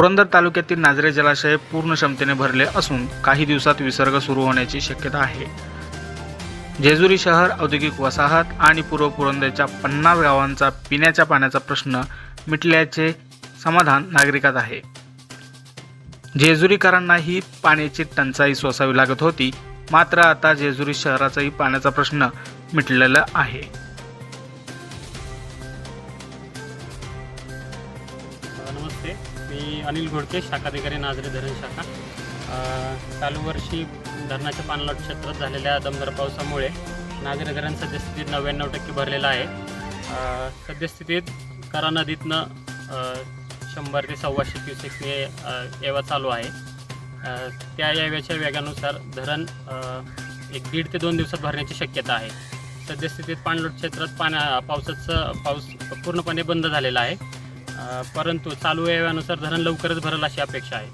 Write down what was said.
पुरंदर तालुक्यातील नाझरे जलाशय पूर्ण क्षमतेने भरले असून काही दिवसात विसर्ग सुरू होण्याची शक्यता आहे. जेजुरी शहर औद्योगिक वसाहत आणि पूर्व पुरंदरच्या पन्नास गावांचा पिण्याच्या पाण्याचा प्रश्न मिटल्याचे समाधान नागरिकात आहे. जेजुरीकरांनाही पाण्याची टंचाई सोसावी लागत होती मात्र आता जेजुरी शहराचाही पाण्याचा प्रश्न मिटलेला आहे. नमस्ते. मी अनिल घोडके शाखाधिकारी नाझरे धरण शाखा. चालू वर्षी धरणाच्या पाणलोट क्षेत्रात झालेल्या दमदार पावसामुळे नाझरे धरण सद्यस्थितीत नव्याण्णव टक्के भरलेलं आहे. सद्यस्थितीत करा नदीतनं शंभर ते सव्वाशे क्युसेक्सने अ, येवा चालू आहे. त्या याव्याच्या वेगानुसार धरण एक दीड ते दोन दिवसात भरण्याची शक्यता आहे. सद्यस्थितीत पाणलोट क्षेत्रात पाण्या पावसाचं पाऊस पूर्णपणे बंद झालेला आहे. परंतु चालू याव्यानुसार धरण लवकरच भरेल अशी अपेक्षा आहे.